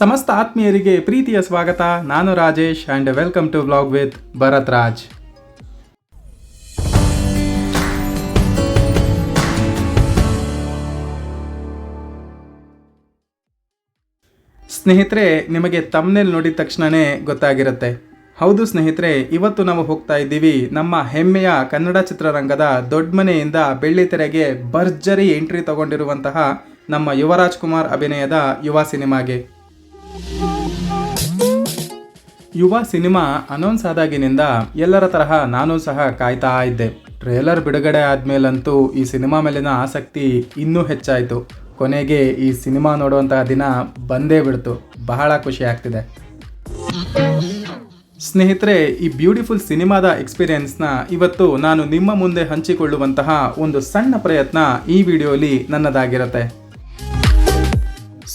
ಸಮಸ್ತ ಆತ್ಮೀಯರಿಗೆ ಪ್ರೀತಿಯ ಸ್ವಾಗತ. ನಾನು Rajesh and welcome to vlog with Bharath Raj ಸ್ನೇಹಿತರೆ, ನಿಮಗೆ ತಮ್ಮನೇಲಿ ನೋಡಿದ ತಕ್ಷಣವೇ ಗೊತ್ತಾಗಿರುತ್ತೆ. ಹೌದು ಸ್ನೇಹಿತರೆ, ಇವತ್ತು ನಾವು ಹೋಗ್ತಾ ಇದ್ದೀವಿ ನಮ್ಮ ಹೆಮ್ಮೆಯ ಕನ್ನಡ ಚಿತ್ರರಂಗದ ದೊಡ್ಡ ಮನೆಯಿಂದ ಬೆಳ್ಳಿತೆರೆಗೆ ಭರ್ಜರಿ ಎಂಟ್ರಿ ತಗೊಂಡಿರುವಂತಹ ನಮ್ಮ ಯುವರಾಜ್ ಕುಮಾರ್ ಅಭಿನಯದ ಯುವ ಸಿನಿಮಾಗೆ. ಯುವ ಸಿನಿಮಾ ಅನೌನ್ಸ್ ಆದಾಗಿನಿಂದ ಎಲ್ಲರ ತರಹ ನಾನು ಸಹ ಕಾಯ್ತಾ ಇದ್ದೆ. ಟ್ರೇಲರ್ ಬಿಡುಗಡೆ ಆದ್ಮೇಲಂತೂ ಈ ಸಿನಿಮಾ ಮೇಲಿನ ಆಸಕ್ತಿ ಇನ್ನೂ ಹೆಚ್ಚಾಯಿತು. ಕೊನೆಗೆ ಈ ಸಿನಿಮಾ ನೋಡುವಂತಹ ದಿನ ಬಂದೇ ಬಿಡ್ತು. ಬಹಳ ಖುಷಿ ಆಗ್ತಿದೆ. ಸ್ನೇಹಿತರೆ, ಈ ಬ್ಯೂಟಿಫುಲ್ ಸಿನಿಮಾದ ಎಕ್ಸ್ಪೀರಿಯನ್ಸ್ನ ಇವತ್ತು ನಾನು ನಿಮ್ಮ ಮುಂದೆ ಹಂಚಿಕೊಳ್ಳುವಂತಹ ಒಂದು ಸಣ್ಣ ಪ್ರಯತ್ನ ಈ ವಿಡಿಯೋಲಿ ನನ್ನದಾಗಿರುತ್ತೆ.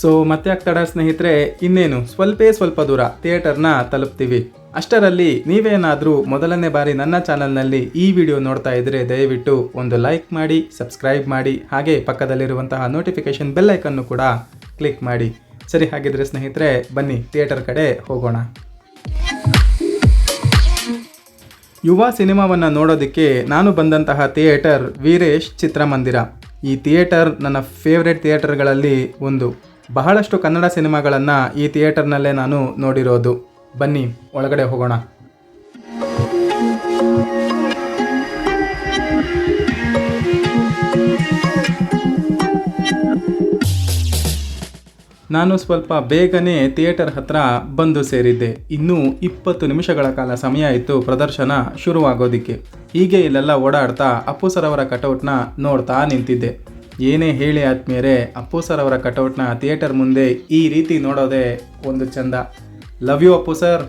ಸೊ ಮತ್ತೆ ಆಗ್ತಾಡ ಸ್ನೇಹಿತರೆ, ಇನ್ನೇನು? ಸ್ವಲ್ಪೇ ಸ್ವಲ್ಪ ದೂರ ಥಿಯೇಟರ್ನ ತಲುಪ್ತೀವಿ. ಅಷ್ಟರಲ್ಲಿ ನೀವೇನಾದರೂ ಮೊದಲನೇ ಬಾರಿ ನನ್ನ ಚಾನಲ್ನಲ್ಲಿ ಈ ವಿಡಿಯೋ ನೋಡ್ತಾ ಇದ್ರೆ ದಯವಿಟ್ಟು ಒಂದು ಲೈಕ್ ಮಾಡಿ, ಸಬ್ಸ್ಕ್ರೈಬ್ ಮಾಡಿ, ಹಾಗೆ ಪಕ್ಕದಲ್ಲಿರುವಂತಹ ನೋಟಿಫಿಕೇಶನ್ ಬೆಲ್ ಐಕನ್ನು ಕೂಡ ಕ್ಲಿಕ್ ಮಾಡಿ. ಸರಿ ಹಾಗಿದ್ರೆ ಸ್ನೇಹಿತರೆ, ಬನ್ನಿ ಥಿಯೇಟರ್ ಕಡೆ ಹೋಗೋಣ. ಯುವ ಸಿನಿಮಾವನ್ನು ನೋಡೋದಕ್ಕೆ ನಾನು ಬಂದಂತಹ ಥಿಯೇಟರ್ ವೀರೇಶ್ ಚಿತ್ರಮಂದಿರ. ಈ ಥಿಯೇಟರ್ ನನ್ನ ಫೇವ್ರೆಟ್ ಥಿಯೇಟರ್ಗಳಲ್ಲಿ ಒಂದು. ಬಹಳಷ್ಟು ಕನ್ನಡ ಸಿನಿಮಾಗಳನ್ನು ಈ ಥಿಯೇಟರ್ನಲ್ಲೇ ನಾನು ನೋಡಿರೋದು. ಬನ್ನಿ, ಒಳಗಡೆ ಹೋಗೋಣ. ನಾನು ಸ್ವಲ್ಪ ಬೇಗನೆ ಥಿಯೇಟರ್ ಹತ್ರ ಬಂದು ಸೇರಿದ್ದೆ. ಇನ್ನೂ ಇಪ್ಪತ್ತು ನಿಮಿಷಗಳ ಕಾಲ ಸಮಯ ಇತ್ತು ಪ್ರದರ್ಶನ ಶುರುವಾಗೋದಿಕ್ಕೆ. ಹೀಗೆ ಇಲ್ಲೆಲ್ಲ ಓಡಾಡ್ತಾ ಅಪ್ಪು ಸರವರ ಕಟೌಟ್ನ ನೋಡ್ತಾ ನಿಂತಿದ್ದೆ. ಏನೇ ಹೇಳಿ ಆದ್ಮೇಲೆ ಅಪ್ಪು ಸರ್ ಅವರ ಕಟೌಟ್ನ ಥಿಯೇಟರ್ ಮುಂದೆ ಈ ರೀತಿ ನೋಡೋದೇ ಒಂದು ಚಂದ. Love you Appu sir.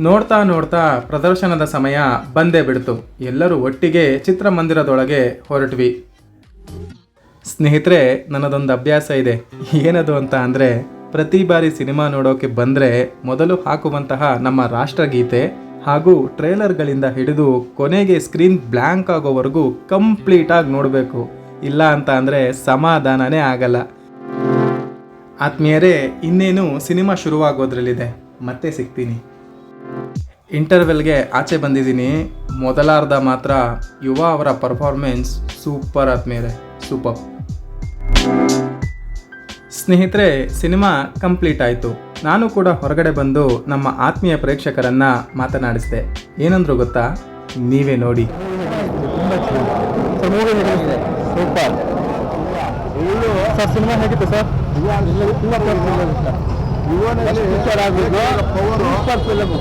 ನೋಡ್ತಾ ನೋಡ್ತಾ ಪ್ರದರ್ಶನದ ಸಮಯ ಬಂದೇ ಬಿಡ್ತು. ಎಲ್ಲರೂ ಒಟ್ಟಿಗೆ ಚಿತ್ರಮಂದಿರದೊಳಗೆ ಹೊರಟ್ವಿ. ಸ್ನೇಹಿತರೆ, ನನ್ನದೊಂದು ಅಭ್ಯಾಸ ಇದೆ. ಏನದು ಅಂತ ಅಂದರೆ, ಪ್ರತಿ ಬಾರಿ ಸಿನಿಮಾ ನೋಡೋಕೆ ಬಂದರೆ ಮೊದಲು ಹಾಕುವಂತಹ ನಮ್ಮ ರಾಷ್ಟ್ರಗೀತೆ ಹಾಗೂ ಟ್ರೇಲರ್ಗಳಿಂದ ಹಿಡಿದು ಕೊನೆಗೆ ಸ್ಕ್ರೀನ್ ಬ್ಲ್ಯಾಂಕ್ ಆಗೋವರೆಗೂ ಕಂಪ್ಲೀಟಾಗಿ ನೋಡಬೇಕು. ಇಲ್ಲ ಅಂತ ಅಂದರೆ ಸಮಾಧಾನನೇ ಆಗಲ್ಲ. ಆತ್ಮೀಯರೇ, ಇನ್ನೇನು ಸಿನಿಮಾ ಶುರುವಾಗೋದ್ರಲ್ಲಿದೆ. ಮತ್ತೆ ಸಿಗ್ತೀನಿ. ಇಂಟರ್ವೆಲ್ಗೆ ಆಚೆ ಬಂದಿದ್ದೀನಿ. ಮೊದಲಾರ್ಧ ಮಾತ್ರ ಯುವ ಅವರ ಪರ್ಫಾರ್ಮೆನ್ಸ್ ಸೂಪರ್ ಆತ್ಮೀಯರೇ, ಸೂಪರ್. ಸ್ನೇಹಿತರೆ, ಸಿನಿಮಾ ಕಂಪ್ಲೀಟ್ ಆಯಿತು. ನಾನು ಕೂಡ ಹೊರಗಡೆ ಬಂದು ನಮ್ಮ ಆತ್ಮೀಯ ಪ್ರೇಕ್ಷಕರನ್ನ ಮಾತನಾಡಿಸಿದೆ ಏನಂದ್ರು ಗೊತ್ತಾ ನೀವೇ ನೋಡಿ ಮೇಡಮ್ ಸರ್ ಸಿನಿಮಾ ಹೇಗಿತ್ತು ಸರ್ ಪವರ್ ಜಾಸ್ತಿ ಇರೋದು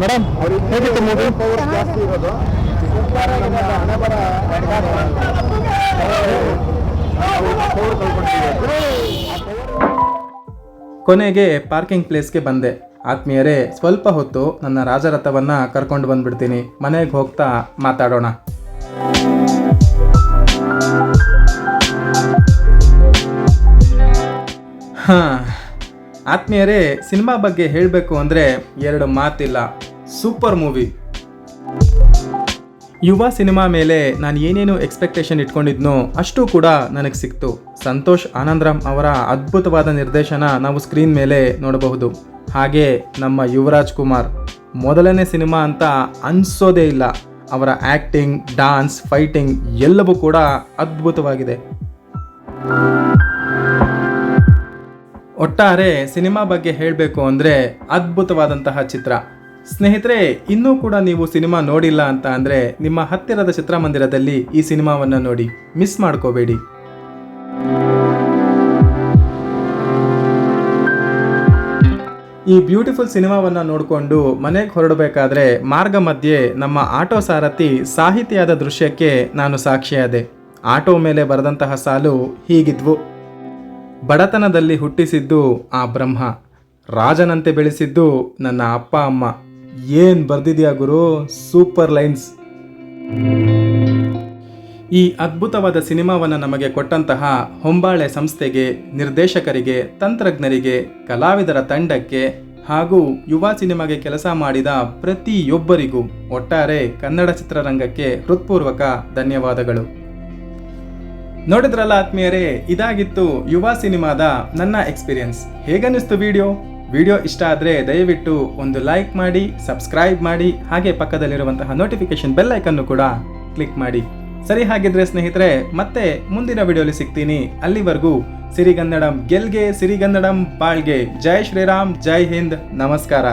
ಮೇಡಮ್ ಹೇಗಿತ್ತು ಮೂವಿ ಕೊನೆಗೆ ಪಾರ್ಕಿಂಗ್ ಪ್ಲೇಸ್ಗೆ ಬಂದೆ. ಆತ್ಮೀಯರೇ, ಸ್ವಲ್ಪ ಹೊತ್ತು ನನ್ನ ರಾಜರಥವನ್ನ ಕರ್ಕೊಂಡು ಬಂದ್ಬಿಡ್ತೀನಿ. ಮನೆಗೆ ಹೋಗ್ತಾ ಮಾತಾಡೋಣ. ಹಾಂ, ಆತ್ಮೀಯರೇ, ಸಿನಿಮಾ ಬಗ್ಗೆ ಹೇಳಬೇಕು ಅಂದರೆ ಎರಡು ಮಾತಿಲ್ಲ. Super movie. ಯುವ ಸಿನಿಮಾ ಮೇಲೆ ನಾನು ಏನೇನು ಎಕ್ಸ್ಪೆಕ್ಟೇಷನ್ ಇಟ್ಕೊಂಡಿದ್ನೋ ಅಷ್ಟು ಕೂಡ ನನಗೆ ಸಿಕ್ತು. ಸಂತೋಷ್ ಆನಂದರಾಮ್ ಅವರ ಅದ್ಭುತವಾದ ನಿರ್ದೇಶನ ನಾವು ಸ್ಕ್ರೀನ್ ಮೇಲೆ ನೋಡಬಹುದು. ಹಾಗೆ ನಮ್ಮ ಯುವರಾಜ್ ಕುಮಾರ್, ಮೊದಲನೇ ಸಿನಿಮಾ ಅಂತ ಅನ್ಸೋದೇ ಇಲ್ಲ. ಅವರ ಆ್ಯಕ್ಟಿಂಗ್ ಡಾನ್ಸ್ ಫೈಟಿಂಗ್ ಎಲ್ಲವೂ ಕೂಡ ಅದ್ಭುತವಾಗಿದೆ. ಒಟ್ಟಾರೆ ಸಿನಿಮಾ ಬಗ್ಗೆ ಹೇಳಬೇಕು ಅಂದರೆ ಅದ್ಭುತವಾದಂತಹ ಚಿತ್ರ. ಸ್ನೇಹಿತರೆ, ಇನ್ನೂ ಕೂಡ ನೀವು ಸಿನಿಮಾ ನೋಡಿಲ್ಲ ಅಂತ ಅಂದರೆ ನಿಮ್ಮ ಹತ್ತಿರದ ಚಿತ್ರಮಂದಿರದಲ್ಲಿ ಈ ಸಿನಿಮಾವನ್ನು ನೋಡಿ, ಮಿಸ್ ಮಾಡ್ಕೋಬೇಡಿ. ಈ ಬ್ಯೂಟಿಫುಲ್ ಸಿನಿಮಾವನ್ನು ನೋಡಿಕೊಂಡು ಮನೆಗೆ ಹೊರಡಬೇಕಾದ್ರೆ ಮಾರ್ಗ ಮಧ್ಯೆ ನಮ್ಮ ಆಟೋ ಸಾರಥಿ ಸಾಹಿತಿಯಾದ ದೃಶ್ಯಕ್ಕೆ ನಾನು ಸಾಕ್ಷಿಯಾದೆ. ಆಟೋ ಮೇಲೆ ಬರೆದಂತಹ ಸಾಲು ಹೀಗಿದ್ವು. ಬಡತನದಲ್ಲಿ ಹುಟ್ಟಿಸಿದ್ದು ಆ ಬ್ರಹ್ಮ, ರಾಜನಂತೆ ಬೆಳೆಸಿದ್ದು ನನ್ನ ಅಪ್ಪ, ಅಮ್ಮ. ಏನ್ ಬರ್ದಿದ್ಯಾ ಗುರು? Super lines. ಈ ಅದ್ಭುತವಾದ ಸಿನಿಮಾವನ್ನು ನಮಗೆ ಕೊಟ್ಟಂತಹ ಹೊಂಬಾಳೆ ಸಂಸ್ಥೆಗೆ, ನಿರ್ದೇಶಕರಿಗೆ, ತಂತ್ರಜ್ಞರಿಗೆ, ಕಲಾವಿದರ ತಂಡಕ್ಕೆ ಹಾಗೂ ಯುವ ಸಿನಿಮಾಗೆ ಕೆಲಸ ಮಾಡಿದ ಪ್ರತಿಯೊಬ್ಬರಿಗೂ ಒಟ್ಟಾರೆ ಕನ್ನಡ ಚಿತ್ರರಂಗಕ್ಕೆ ಹೃತ್ಪೂರ್ವಕ ಧನ್ಯವಾದಗಳು. ನೋಡಿದ್ರಲ್ಲ ಆತ್ಮೀಯರೇ, ಇದಾಗಿತ್ತು ಯುವ ಸಿನಿಮಾದ ನನ್ನ ಎಕ್ಸ್ಪೀರಿಯನ್ಸ್. ಹೇಗನ್ನಿಸ್ತು ವಿಡಿಯೋ? ವಿಡಿಯೋ ಇಷ್ಟ ಆದರೆ ದಯವಿಟ್ಟು ಒಂದು ಲೈಕ್ ಮಾಡಿ, ಸಬ್ಸ್ಕ್ರೈಬ್ ಮಾಡಿ, ಹಾಗೆ ಪಕ್ಕದಲ್ಲಿರುವಂತಹ ನೋಟಿಫಿಕೇಶನ್ ಬೆಲ್ ಐಕನ್ನು ಕೂಡ ಕ್ಲಿಕ್ ಮಾಡಿ. ಸರಿ ಹಾಗಿದ್ರೆ ಸ್ನೇಹಿತರೆ, ಮತ್ತೆ ಮುಂದಿನ ವಿಡಿಯೋಲಿ ಸಿಗ್ತೀನಿ. ಅಲ್ಲಿವರೆಗೂ ಸಿರಿಗನ್ನಡಂ ಗೆಲ್ಗೆ ಸಿರಿಗನ್ನಡಂ ಬಾಳ್ಗೆ. ಜೈ ಶ್ರೀರಾಮ್, ಜೈ ಹಿಂದ್. ನಮಸ್ಕಾರ.